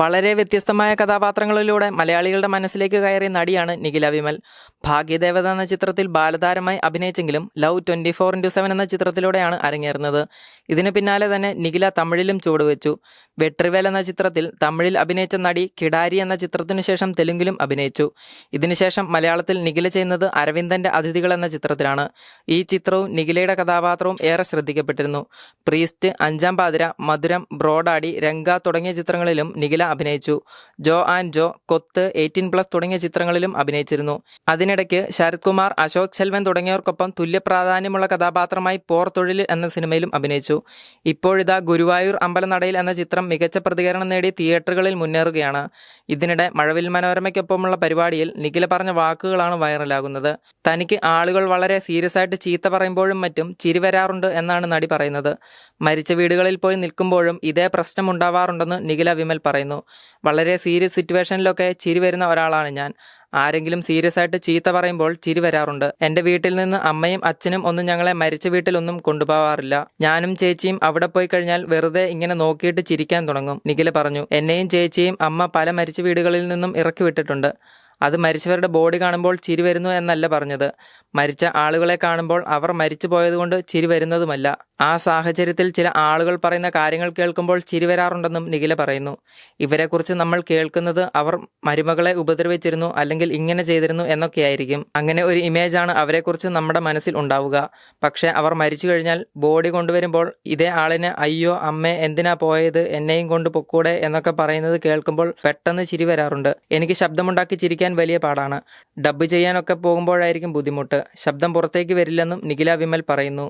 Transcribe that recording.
വളരെ വ്യത്യസ്തമായ കഥാപാത്രങ്ങളിലൂടെ മലയാളികളുടെ മനസ്സിലേക്ക് കയറിയ നടിയാണ് നിഖില വിമൽ. ഭാഗ്യദേവത എന്ന ചിത്രത്തിൽ ബാലതാരമായി അഭിനയിച്ചെങ്കിലും love twenty four into seven എന്ന ചിത്രത്തിലൂടെയാണ് അരങ്ങേറുന്നത്. ഇതിന് പിന്നാലെ തന്നെ നിഖില തമിഴിലും ചുവടുവെച്ചു. വെട്രിവേൽ എന്ന ചിത്രത്തിൽ തമിഴിൽ അഭിനയിച്ച നടി കിടാരി എന്ന ചിത്രത്തിനു ശേഷം തെലുങ്കിലും അഭിനയിച്ചു. ഇതിനുശേഷം മലയാളത്തിൽ നിഖില ചെയ്യുന്നത് അരവിന്ദന്റെ അതിഥികൾ എന്ന ചിത്രത്തിലാണ്. ഈ ചിത്രവും നിഖിലയുടെ കഥാപാത്രവും ഏറെ ശ്രദ്ധിക്കപ്പെട്ടിരുന്നു. പ്രീസ്റ്റ് അഞ്ചാം പാതിര മധുരം ബ്രോഡാടി രംഗ തുടങ്ങിയ ചിത്രങ്ങളിലും നിഖില അഭിനയിച്ചു. Jo and Jo Kotthu eighteen plus തുടങ്ങിയ ചിത്രങ്ങളിലും അഭിനയിച്ചിരുന്നു. അതിനിടയ്ക്ക് ശരത് കുമാർ അശോക് ശെൽവൻ തുടങ്ങിയവർക്കൊപ്പം തുല്യ പ്രാധാന്യമുള്ള കഥാപാത്രമായി പോർ തൊഴിൽ എന്ന സിനിമയിലും അഭിനയിച്ചു. ഇപ്പോഴിതാ ഗുരുവായൂർ അമ്പലനടയിൽ എന്ന ചിത്രം മികച്ച പ്രതികരണം നേടി തിയേറ്ററുകളിൽ മുന്നേറുകയാണ്. ഇതിനിടെ മഴവിൽ മനോരമയ്ക്കൊപ്പമുള്ള പരിപാടിയിൽ നിഖില പറഞ്ഞ വാക്കുകളാണ് വൈറലാകുന്നത്. തനിക്ക് ആളുകൾ വളരെ സീരിയസ് ആയിട്ട് ചീത്ത പറയുമ്പോഴും മറ്റും ചിരി വരാറുണ്ട് എന്നാണ് നടി പറയുന്നത്. മരിച്ച വീടുകളിൽ പോയി നിൽക്കുമ്പോഴും ഇതേ പ്രശ്നം ഉണ്ടാവാറുണ്ടെന്ന് നിഖില വിമൽ പറയുന്നു. വളരെ സീരിയസ് സിറ്റുവേഷനിലൊക്കെ ചിരി വരുന്ന ഒരാളാണ് ഞാൻ. ആരെങ്കിലും സീരിയസ് ആയിട്ട് ചീത്ത പറയുമ്പോൾ ചിരി വരാറുണ്ട്. എന്റെ വീട്ടിൽ നിന്ന് അമ്മയും അച്ഛനും ഒന്നും ഞങ്ങളെ മരിച്ച വീട്ടിലൊന്നും കൊണ്ടുപോകാറില്ല ഞാനും ചേച്ചിയും അവിടെ പോയി കഴിഞ്ഞാൽ വെറുതെ ഇങ്ങനെ നോക്കിയിട്ട് ചിരിക്കാൻ തുടങ്ങും. നിഖില പറഞ്ഞു എന്നെയും ചേച്ചിയും അമ്മ പല മരിച്ച വീടുകളിൽ നിന്നും ഇറക്കി വിട്ടിട്ടുണ്ട്. അത് മരിച്ചവരുടെ ബോഡി കാണുമ്പോൾ ചിരി വരുന്നു എന്നല്ല പറഞ്ഞത്. മരിച്ച ആളുകളെ കാണുമ്പോൾ അവർ മരിച്ചു പോയതുകൊണ്ട് ചിരി വരുന്നതുമല്ല. ആ സാഹചര്യത്തിൽ ചില ആളുകൾ പറയുന്ന കാര്യങ്ങൾ കേൾക്കുമ്പോൾ ചിരി വരാറുണ്ടെന്നും നിഖില പറയുന്നു. ഇവരെക്കുറിച്ച് നമ്മൾ കേൾക്കുന്നത് അവർ മരുമകളെ ഉപദ്രവിച്ചിരുന്നു അല്ലെങ്കിൽ ഇങ്ങനെ ചെയ്തിരുന്നു എന്നൊക്കെയായിരിക്കും. അങ്ങനെ ഒരു ഇമേജാണ് അവരെക്കുറിച്ച് നമ്മുടെ മനസ്സിൽ ഉണ്ടാവുക. പക്ഷേ അവർ മരിച്ചു കഴിഞ്ഞാൽ ബോഡി കൊണ്ടുവരുമ്പോൾ ഇതേ ആളിന് അയ്യോ അമ്മ എന്തിനാ പോയത്? എന്നെയും കൊണ്ട് പൊക്കൂടെ എന്നൊക്കെ പറയുന്നത് കേൾക്കുമ്പോൾ പെട്ടെന്ന് ചിരി വരാറുണ്ട്. എനിക്ക് ശബ്ദമുണ്ടാക്കി ചിരിക്കാൻ വലിയ പാടാണ്. ഡബ്ബ് ചെയ്യാനൊക്കെ പോകുമ്പോഴായിരിക്കും ബുദ്ധിമുട്ട്. ശബ്ദം പുറത്തേക്ക് വരില്ലെന്നും നിഖില വിമൽ പറയുന്നു.